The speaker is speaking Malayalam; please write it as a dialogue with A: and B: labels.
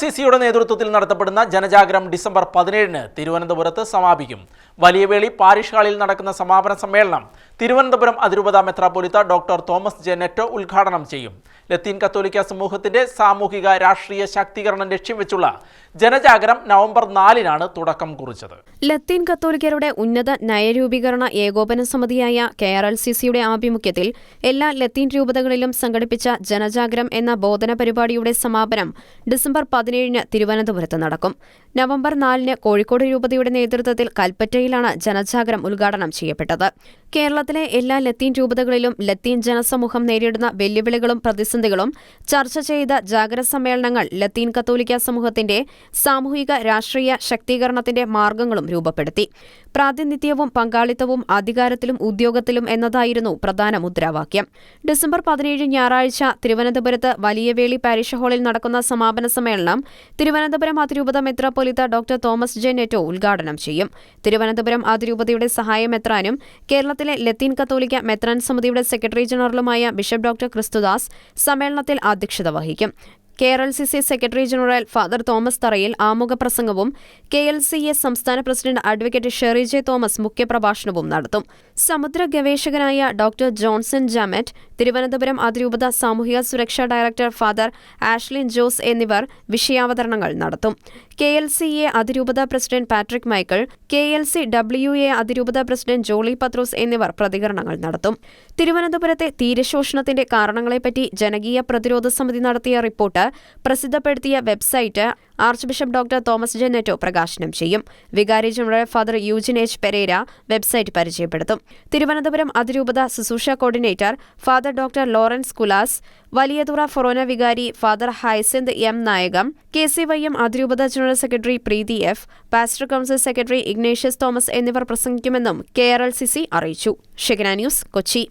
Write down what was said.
A: സി സിയുടെ നേതൃത്വത്തിൽ നടത്തപ്പെടുന്ന ജനജാഗരം ഡിസംബർ പതിനേഴിന് തിരുവനന്തപുരത്ത് സമാപിക്കും. വലിയവേളി പാരിഷ് ഹാളിൽ നടക്കുന്ന സമാപന സമ്മേളനം തിരുവനന്തപുരം അതിരൂപത മെത്രാപ്പൊലിത്ത ഡോക്ടർ തോമസ് ജെ നെറ്റോ ഉദ്ഘാടനം ചെയ്യും. ലത്തീൻ കത്തോലിക്ക സമൂഹത്തിന്റെ സാമൂഹിക രാഷ്ട്രീയ ശാക്തീകരണം ലക്ഷ്യം വെച്ചുള്ള ജനജാഗരം നവംബർ നാലിനാണ് തുടക്കം കുറിച്ചത്.
B: ലത്തീൻ കത്തോലിക്കരുടെ ഉന്നത നയരൂപീകരണ ഏകോപന സമിതിയായ കെ ആർ എൽ സി സിയുടെ ആഭിമുഖ്യത്തിൽ എല്ലാ ലത്തീൻ രൂപതകളിലും സംഘടിപ്പിച്ച ജനജാഗരം എന്ന ബോധന പരിപാടിയുടെ സമാപനം ഡിസംബർ പതിനേഴിന് തിരുവനന്തപുരത്ത് നടക്കും നവംബർ നാലിന് കോഴിക്കോട് രൂപതയുടെ നേതൃത്വത്തിൽ കൽപ്പറ്റയിലാണ് ജനജാഗരം ഉദ്ഘാടനം ചെയ്യപ്പെട്ടത്. കേരളത്തിലെ എല്ലാ ലത്തീൻ രൂപതകളിലും ലത്തീൻ ജനസമൂഹം നേരിടുന്ന വെല്ലുവിളികളും പ്രതിസന്ധികളും ചർച്ച ചെയ്ത ജാഗര സമ്മേളനങ്ങൾ ലത്തീൻ കത്തോലിക്ക സമൂഹത്തിന്റെ സാമൂഹിക രാഷ്ട്രീയ ശക്തീകരണത്തിന്റെ മാർഗങ്ങളും രൂപപ്പെടുത്തി. പ്രാതിനിധ്യവും പങ്കാളിത്തവും അധികാരത്തിലും ഉദ്യോഗത്തിലും എന്നതായിരുന്നു പ്രധാന മുദ്രാവാക്യം. ഡിസംബർ പതിനേഴ് ഞായറാഴ്ച തിരുവനന്തപുരത്ത് വലിയവേളി പാരിഷ് ഹാളിൽ നടക്കുന്ന സമാപന സമ്മേളനം തിരുവനന്തപുരം അതിരൂപത മെത്രാപ്പൊലിത്ത ഡോക്ടർ തോമസ് ജെ നെറ്റോ ഉദ്ഘാടനം ചെയ്യും. തിരുവനന്തപുരം അതിരൂപതയുടെ സഹായം എത്രാനും കേരളത്തിലെ ലത്തീൻ കത്തോലിക്ക മെത്രാൻ സമിതിയുടെ സെക്രട്ടറി ജനറലുമായ ബിഷപ്പ് ഡോക്ടർ ക്രിസ്തുദാസ് സമ്മേളനത്തിൽ അധ്യക്ഷത വഹിക്കും. K R L C C secretary general father Thomas Tharayil ആമുഖ പ്രസംഗവും കെ എൽ സി എ സംസ്ഥാന president advocate Sherry J Thomas മുഖ്യപ്രഭാഷണവും നടത്തും. സമുദ്ര ഗവേഷകനായ ഡോക്ടർ ജോൺസൺ ജാമറ്റ് തിരുവനന്തപുരം അതിരൂപത സാമൂഹിക സുരക്ഷാ ഡയറക്ടർ ഫാദർ ആഷ്ലിൻ ജോസ് എന്നിവർ വിഷയാവതരണങ്ങൾ നടത്തും. കെ എൽ സി എ അതിരൂപത president Patrick Michael K L C W A അതിരൂപത പ്രസിഡന്റ് ജോളി പത്രോസ് എന്നിവർ പ്രതികരണങ്ങൾ നടത്തും. തിരുവനന്തപുരത്തെ തീരശോഷണത്തിന്റെ കാരണങ്ങളെപ്പറ്റി ജനകീയ പ്രതിരോധ സമിതി നടത്തിയ report പ്രസിദ്ധപ്പെടുത്തിയ website archbishop doctor Thomas J Netto പ്രകാശനം ചെയ്യും. വികാരി general father Eugene H Pereira website പരിചയപ്പെടുത്തും. Thiruvananthapuram അതിരൂപത ശുശ്രൂഷ coordinator father doctor Lawrence Kulas Valiyathura ഫൊറോന വികാരി father Hyacinth M Nayakam K C Y M അതിരൂപത general secretary Preethi F pastor council secretary Ignatius Thomas എന്നിവർ പ്രസംഗിക്കുമെന്നും K R L C C അറിയിച്ചു. Shekinah news Kochi.